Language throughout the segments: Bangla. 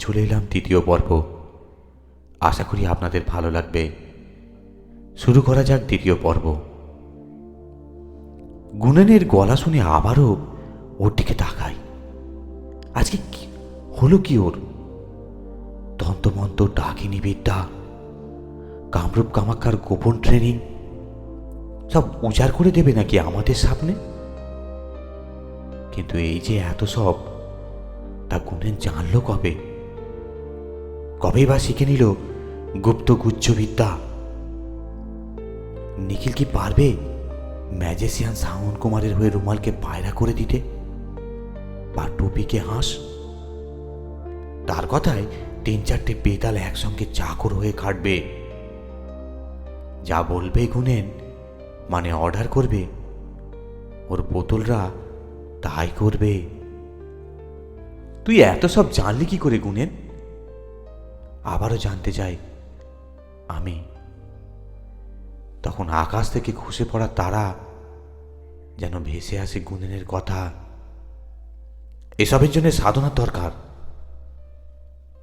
চলে এলাম তৃতীয় পর্ব। আশা করি আপনাদের ভালো লাগবে। শুরু করা যাক দ্বিতীয় পর্ব। গুণেনের গলা শুনে আবারও ওর দিকে তাকাই। আজকে হলো কি ওর? তন্তমন্ত ডাকিনি বিদ্যা, কামরূপ কামাক্ষার গোপন ট্রেনিং, সব উজাড় করে দেবে নাকি আমাদের সামনে? কিন্তু এই যে এত সব, তা গুণেন জানলো কবে? কবেই বা শিখে নিল গুপ্ত গুচ্ছবিদ্যা? নিখিল কি পারবে ম্যাজেসিয়ান সাউন কুমারের হয়ে রুমালকে পায়রা করে দিতে? বা টুপিকে হাঁস? তার কথায় তিন চারটে পেতাল একসঙ্গে চাকর হয়ে খাটবে যা বলবে গুনেন মানে অর্ডার করবে। ওর বোতলরা তাই করবে। তুই এত সব জানলি কি করে গুনেন? আবারও জানতে চাই, আমি। তখন আকাশ থেকে খসে পড়া তারা যেন ভেসে আসে গুনেনের কথা। এসবের জন্য সাধনার দরকার।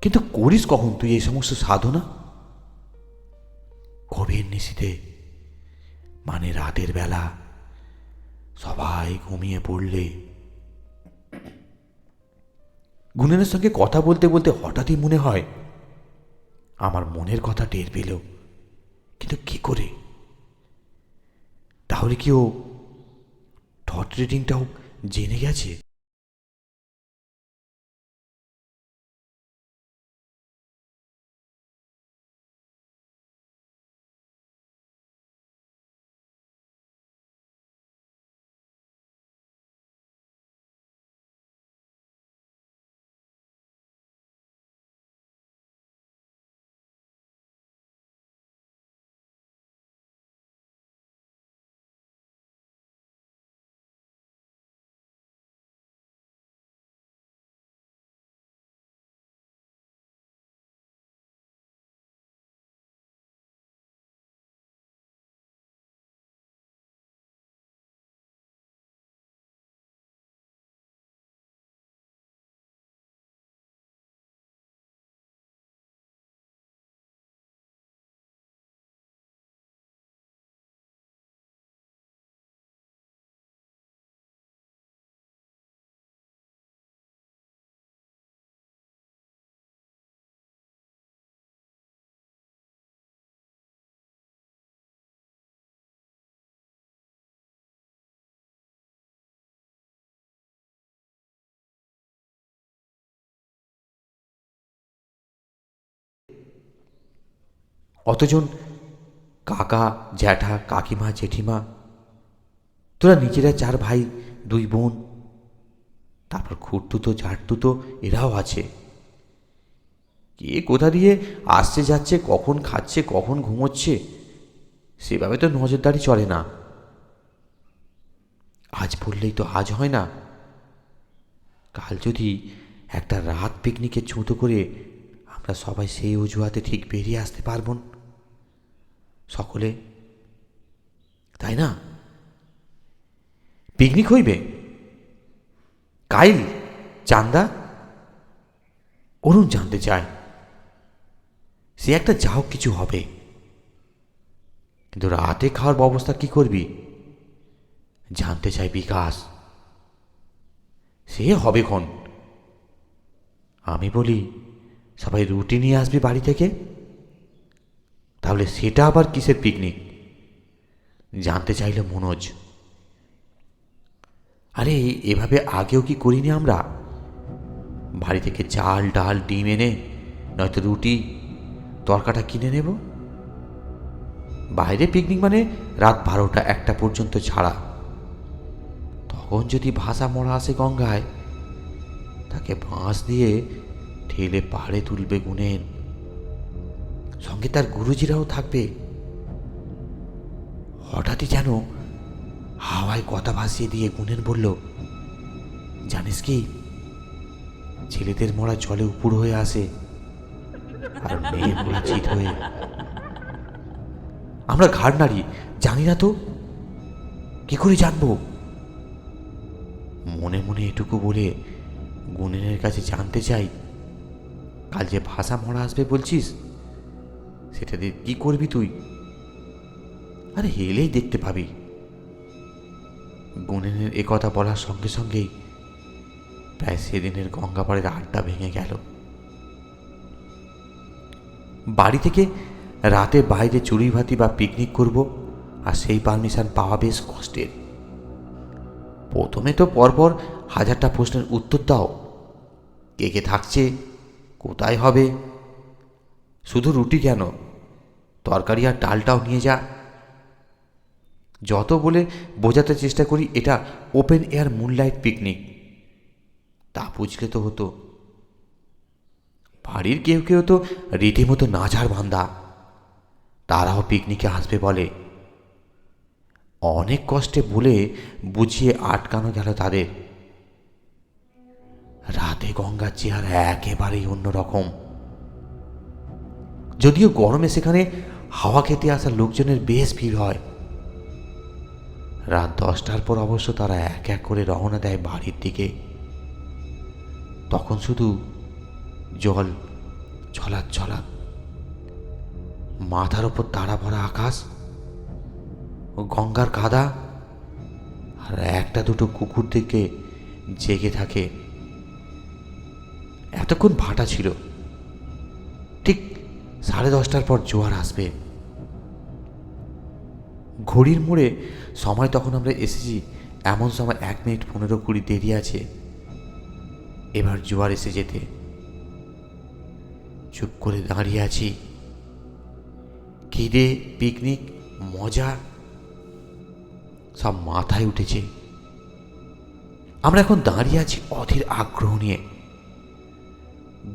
কিন্তু করিস কখন তুই এই সমস্ত সাধনা? কবির নিশিতে মানে রাতের বেলা, সবাই ঘুমিয়ে পড়লে। গুনেনের সঙ্গে কথা বলতে বলতে হঠাৎই মনে হয় আমার মনের কথা টের পেল। কিন্তু কি করে? তাহলে কি ও থট রিডিংটাও জেনে গেছে? অতজন কাকা, জ্যাঠা, কাকিমা, জেঠিমা, তোরা নিজেরা চার ভাই, দুই বোন, তারপর খুঁড়তুতো, ঝাড়তুতো, এরাও আছে। কে কোথা দিয়ে আসছে, যাচ্ছে, কখন খাচ্ছে, কখন ঘুমোচ্ছে, সেভাবে তো নজরদারি চলে না। আজ বললেই তো আজ হয় না। কাল যদি একটা রাত পিকনিকে ছুতো করে আমরা সবাই সেই অজুহাতে ঠিক বেরিয়ে আসতে পারবন সকলে, তাই না? পিকনিক হইবে? কাইল, চান্দা? অরুণ জানতে চায়, সে একটা যা হোক কিছু হবে। কিন্তু রাতে খাওয়ার ব্যবস্থা কি করবি? জানতে চাই বিকাশ। সে হবে ক্ষণ আমি বলি সবাই রুটি নিয়ে আসবি বাড়ি থেকে? তাহলে সেটা আবার কিসের পিকনিক জানতে চাইল মনোজ। আরে, এভাবে আগেও কি করিনি আমরা? বাড়ি থেকে চাল, ডাল, ডিম এনে, নয়তো রুটি, তরকাটা কিনে নেব? বাইরে পিকনিক মানে রাত বারোটা একটা পর্যন্ত ছাড়া। তখন যদি ভাষা মরা আসে গঙ্গায়, তাকে বাঁশ দিয়ে ঠেলে পাহাড়ে তুলবে গুনেন সঙ্গে তার গুরুজিরাও থাকবে। হঠাৎই যেন হাওয়ায় কথা ভাসিয়ে দিয়ে গুনেন বলল, জানিস কি, ছেলেদের মরা জলে উপর হয়ে আসে আর মেয়ের মরা চিত হয়ে। আমরা ঘাড় নাড়ি, জানি না তো, কি করে জানব? মনে মনে এটুকু বলে গুনেনের কাছে জানতে চাই কাল যে ভাষা মরা আসবে বলছিস, সেটা দিয়ে কি করবি তুই? আরে হেলেই দেখতে পাবি। গুণেনের এ কথা বলার সঙ্গে সঙ্গেই প্রায় সেদিনের গঙ্গাপাড়ের আড্ডা ভেঙে গেল। বাড়ি থেকে রাতে বাইরে চুরি ভাতি বা পিকনিক করব, আর সেই পারমিশন পাওয়া বেশ কষ্টের। প্রথমে তো পরপর হাজারটা প্রশ্নের উত্তর দাও। কে কে থাকছে কোথায় হবে? শুধু রুটি কেন? তরকারি আর ডালটাও নিয়ে যা। যত বলে বোঝাতে চেষ্টা করি, এটা ওপেন এয়ার মুনলাইট পিকনিক তা বুঝলে তো হতো। বাড়ির কেউ কেউ তো রীতিমতো নাচার বান্দা। তারাও পিকনিকে আসবে বলে। অনেক কষ্টে বলে বুঝিয়ে আটকানো গেল তাদের। রাতে গঙ্গার চেহারা একেবারেই অন্যরকম। যদিও গরমে সেখানে হাওয়া খেতে আসা লোকজনের বেশ ভিড় হয়। রাত দশটার পর অবশ্য তারা এক এক করে রওনা দেয় বাড়ির দিকে। তখন শুধু জল ছলাৎ ছলাৎ মাথার ওপর তারা ভরা আকাশ ও গঙ্গার কাদা আর একটা দুটো কুকুর দিকে জেগে থাকে। এতক্ষণ ভাটা ছিল। ঠিক সাড়ে দশটার পর জোয়ার আসবে। ঘড়ির মোড়ে সময় তখন আমরা এসেছি, এমন সময় এক মিনিট পনেরো কুড়ি দেরি আছে। এবার জোয়ার এসে যেতে। চুপ করে দাঁড়িয়ে আছি। খিদে, পিকনিক, মজা সব মাথায় উঠেছে। আমরা এখন দাঁড়িয়ে আছি অধীর আগ্রহ নিয়ে।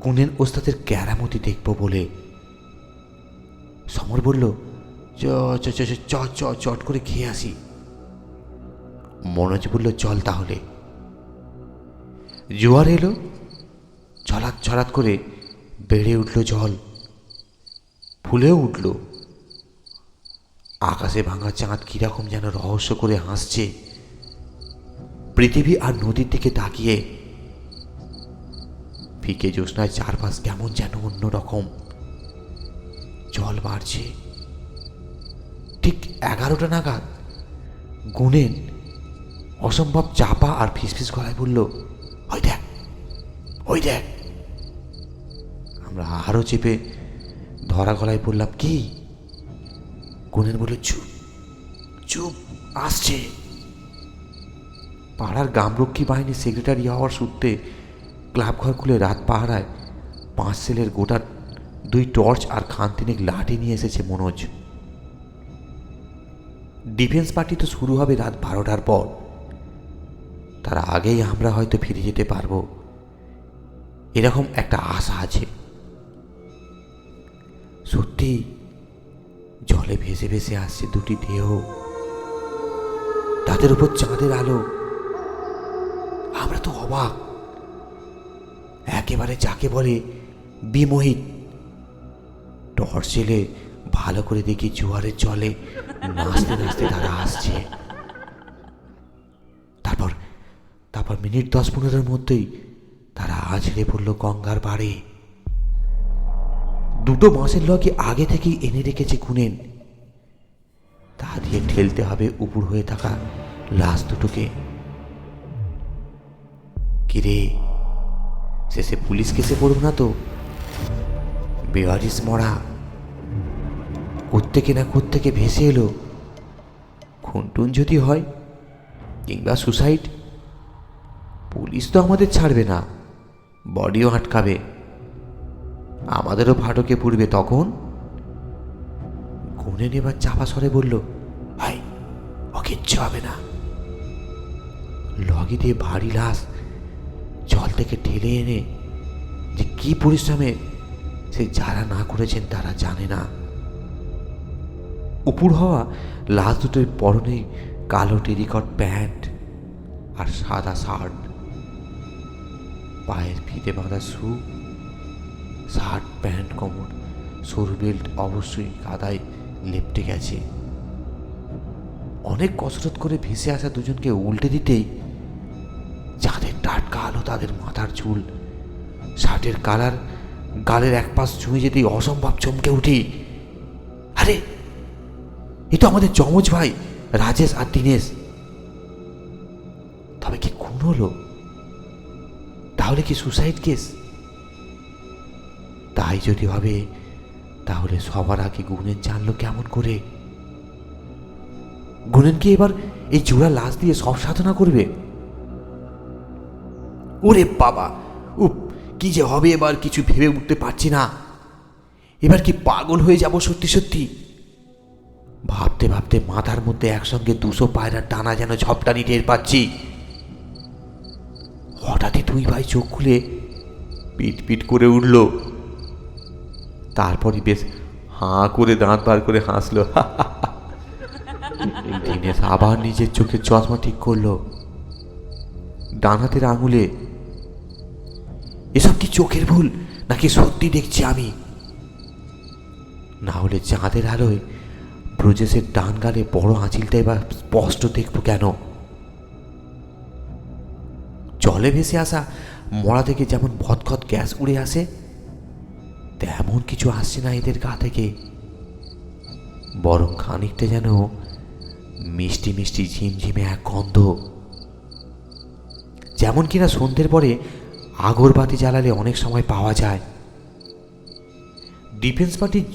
গুণেন ওস্তাদের ক্যারামতি দেখব বলে সমর বলল, চ চ চ চ চ চট করে খেয়ে আসি। মনোজ বলল, চল তাহলে। জোয়ার এলো ছলাৎ ছলাৎ করে বেড়ে উঠল জল ফুলেও উঠল। আকাশে ভাঙা চাঁদ কীরকম যেন রহস্য করে হাসছে। পৃথিবী আর নদীর দিকে তাকিয়ে ফিকে জ্যোৎস্নায় চারপাশ কেমন যেন অন্যরকম। জল বাড়ছে। ঠিক এগারোটা নাগাদ গুনেন অসম্ভব চাপা আর ফিসফিস গলায় বলল, ওই দেখ ওই দেখ। আমরা আরও চেপে ধরা গলায় বললাম, কি? গুনেন বলল, চুপ চুপ, আসছে। পাড়ার গ্রামরক্ষী বাহিনীর সেক্রেটারি হওয়ার সূত্রে ক্লাব ঘর খুলে রাত পাহারায় পাঁচ সেলের গোটা দুই টর্চ আর খানতিনিক লাঠি নিয়ে এসেছে মনোজ। ডিফেন্স পার্টি তো শুরু হবে রাত বারোটার পর। তার আগেই আমরা হয়তো ফিরে যেতে পারব। এরকম একটা আশা আছে। সত্যি জলে ভেসে ভেসে আসছে দুটি দেহ। তাদের উপর চাঁদের আলো। আমরা তো অবাক। একেবারে যাকে বলে বিমোহিত। টর্চ জেলে ভালো করে দেখি জোয়ারের জলে নাচতে নাচতে তারা আসছে। তারপর তারপর মিনিট দশ পনেরোর মধ্যেই তারা আছড়ে পড়ল গঙ্গার পাড়ে। দুটো বাঁশের লগে আগে থেকেই এনে রেখেছে খুনেন। তা দিয়ে ঠেলতে হবে উপর হয়ে থাকা লাশ দুটোকে। কিরে? শেষে পুলিশ কেসে পড়ব না তো। বেওয়ারিস মরা কোত্থেকে না কোত্থেকে ভেসে এলো। খুনটুন যদি হয়, কিংবা সুসাইড, পুলিশ তো আমাদের ছাড়বে না, বডিও আটকাবে। আমাদেরও ফাটকে পুড়বে তখন। গুনে নেবার চাপা সরে বলল, ভাই ও হবে না। লগি দিয়ে ভারী লাশ জল থেকে ঠেলে এনে যে কি পরিশ্রমে সে যারা না করেছেন তারা জানে না। উপুর হওয়া লাশ দুটোর পরনে কালো টেরিকট প্যান্ট আর সাদা শার্ট, পায়ের ফিতে বাঁধা শু, শার্ট, প্যান্ট, কোমর, সরু বেল্ট অবশ্যই কাদায় লেপটে গেছে। অনেক কসরত করে ভেসে আসা দুজনকে উল্টে দিতেই টাটকা তাদের মাথার চুল। শার্টের কালার, গালের এক পাশ ছুঁয়ে যেতেই অসম্ভব চমকে উঠি। আরে, এ তো আমাদের যমজ ভাই, রাজেশ আর দীনেশ। তবে কি খুন হলো? তাহলে কি সুসাইড কেস তাই যদি হবে তাহলে সবার আগে গুণেন জানলো কেমন করে? গুণেন কি এবার এই জোড়া লাশ দিয়ে সব সাধনা করবে? ওরে বাবা উপ কি যে হবে এবার, কিছু ভেবে উঠতে পারছি না। এবার কি পাগল হয়ে যাব সত্যি সত্যি? ভাবতে ভাবতে মাথার মধ্যে একসঙ্গে দুশো পায়রার টানা যেন ঝপটানি টের পাচ্ছি। হঠাৎই দুই ভাই চোখ খুলে পিট পিট করে উঠল। তারপরই বেশ হাঁ করে দাঁত বার করে হাসলো। দিনেশ আবার নিজের চোখের চশমা ঠিক করল। ডান হাতের আঙুলে এসব কি চোখের ভুল? নাকি সত্যি দেখছি আমি? না হলে চাঁদের আলোয় ব্রজেসের ডান গালে বড় আঁচিলটাই বা স্পষ্ট দেখব কেন? জলে ভেসে আসা মরা থেকে যেমন ভৎখত গ্যাস উড়ে আসে, তেমন কিছু আসছে না এদের গা থেকে। বরং খানিকটা যেন মিষ্টি মিষ্টি ঝিমঝিমে এক গন্ধ। যেমন কিনা সন্ধ্যের পরে আগরবাতি জ্বালালে অনেক সময় পাওয়া যায়। ডিফেন্স পার্টির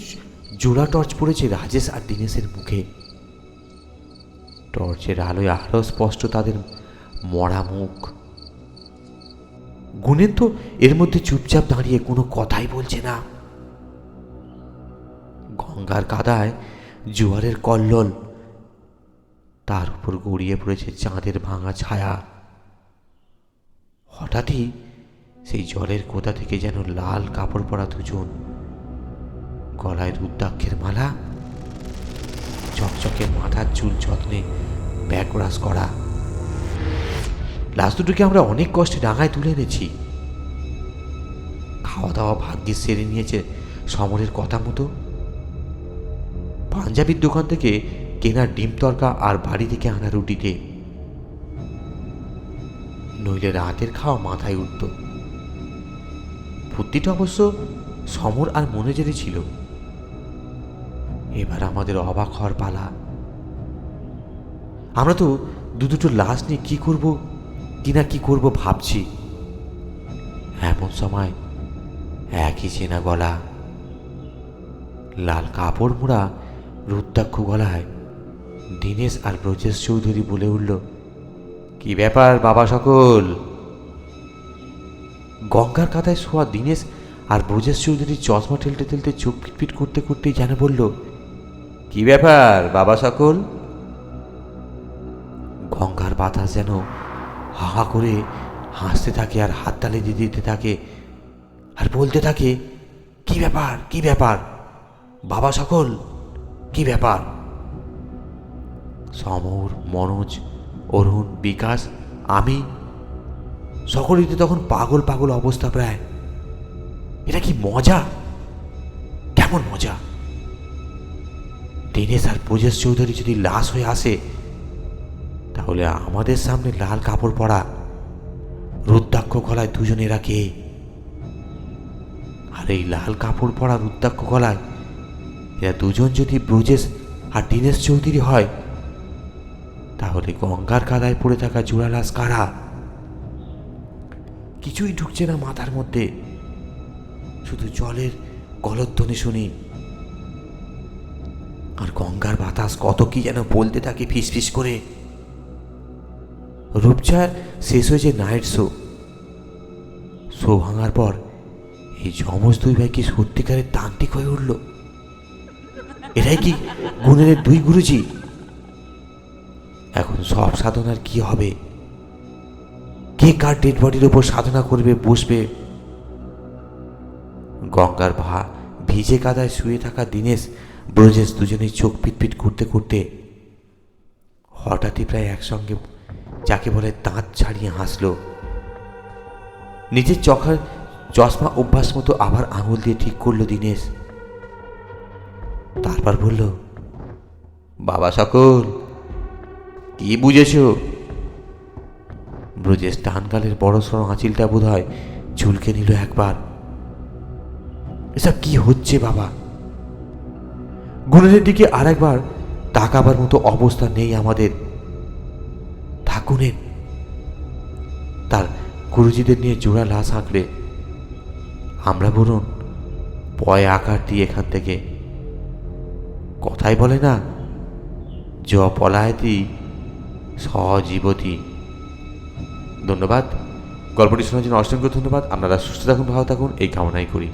জোড়া টর্চ পড়েছে রাজেশ আর দিনেশের মুখে। টর্চের আলোয় আরও স্পষ্ট তাদের মরা মুখ। গুণেন তো এর মধ্যে চুপচাপ দাঁড়িয়ে কোনো কথাই বলছে না। গঙ্গার কাদায় জোয়ারের কল্লোল। তার উপর গড়িয়ে পড়েছে চাঁদের ভাঙা ছায়া। হঠাৎই সেই জলের কোথা থেকে যেন লাল কাপড় পরা দুজন? গলায় রুদ্রাক্ষের মালা? চকচকে মাথার চুল যত্নে ব্যাকরাস করা? লাশ দুটোকে আমরা অনেক কষ্টে ডাঙায় তুলে এনেছি। খাওয়া দাওয়া ভাগ্যে সেরে নিয়েছে সমরের কথা মতো। পাঞ্জাবির দোকান থেকে কেনা ডিম তরকা আর বাড়ি থেকে আনা রুটিতে। নইলে রাতের খাওয়া মাথায় উঠত। বুদ্ধিটা অবশ্য সমর আর মনে জেনে ছিল। এবার আমাদের অবাক হওয়ার পালা। আমরা তো দু দুটো লাশ নিয়ে কি করব কি করব ভাবছি। এমন সময় একই চেনা গলা, লাল কাপড় মোড়া রুদ্রাক্ষ গলায় দীনেশ আর ব্রজেশ চৌধুরী বলে উঠল, কি ব্যাপার বাবা সকল? গঙ্গার কাদায় শোয়া দীনেশ আর ব্রজেশ চৌধুরী চশমা ঠেলতে ঠেলতে চোখ পিটপিট করতে করতেই যেন বলল, কি ব্যাপার, বাবা সকল? গঙ্গার বাতাস যেন হা হা করে হাসতে থাকে আর হাত তালে দিয়ে দিতে থাকে আর বলতে থাকে, কি ব্যাপার কি ব্যাপার? বাবা সকল, কি ব্যাপার? সমর, মনোজ, অরুণ, বিকাশ, আমি সকলেই তো তখন পাগল পাগল অবস্থা প্রায়। এটা কি মজা? কেমন মজা? দীনেশ আর ব্রজেশ চৌধুরী যদি লাশ হয়ে আসে, তাহলে আমাদের সামনে লাল কাপড় পরা রুদ্রাক্ষ গলায় দুজনেরা কে? আর এই লাল কাপড় পরা রুদ্রাক্ষ গলায় এরা দুজন যদি ব্রজেশ আর দীনেশ চৌধুরী হয়, তাহলে গঙ্গার কাদায় পড়ে থাকা জোড়া লাশ কারা? কিছুই ঢুকছে না মাথার মধ্যে। শুধু জলের গলধ্বনি শুনি। আর গঙ্গার বাতাস কত কি যেন বলতে থাকে ফিস ফিস করে। রূপচার শেষ হয়েছে নাইট শো শো ভাঙার পর এই যমজ দুই ভাই কি সত্যিকারের তান্ত্রিক হয়ে উঠল। এটাই কি গুণের দুই গুরুজি? এখন সব সাধনার কি হবে? কে কার ডেড বডির ওপর সাধনা করবে, বসবে? গঙ্গার ভা ভিজে কাদায় শুয়ে থাকা দীনেশ, ব্রজেশ দুজনেই চোখ পিটপিট করতে করতে হঠাৎই প্রায় একসঙ্গে যাকে বলে দাঁত ছাড়িয়ে হাসলো। নিজের চখার চশমা অভ্যাস মতো আবার আঙুল দিয়ে ঠিক করল দীনেশ। তারপর বলল, বাবা সকল, কি বুঝেছ? ব্রজেশ টানগালের বড় সড়ো আঁচিলটা বোধ হয় ঝুলকে নিল একবার। এসব কি হচ্ছে বাবা? গুণের দিকে আরেকবার তাকাবার মতো অবস্থা নেই আমাদের। ঠাকুরের তার গুরুজিদের নিয়ে জোড়া লাশ আঁকলে আমরা বলুন পয় আকার দিয়ে এখান থেকে কথাই বলে না, জ পলায়তি সজীবতী ধন্যবাদ। গল্পটি শোনার জন্য অসংখ্য ধন্যবাদ। আপনারা সুস্থ থাকুন ভালো থাকুন। এই কামনাই করি।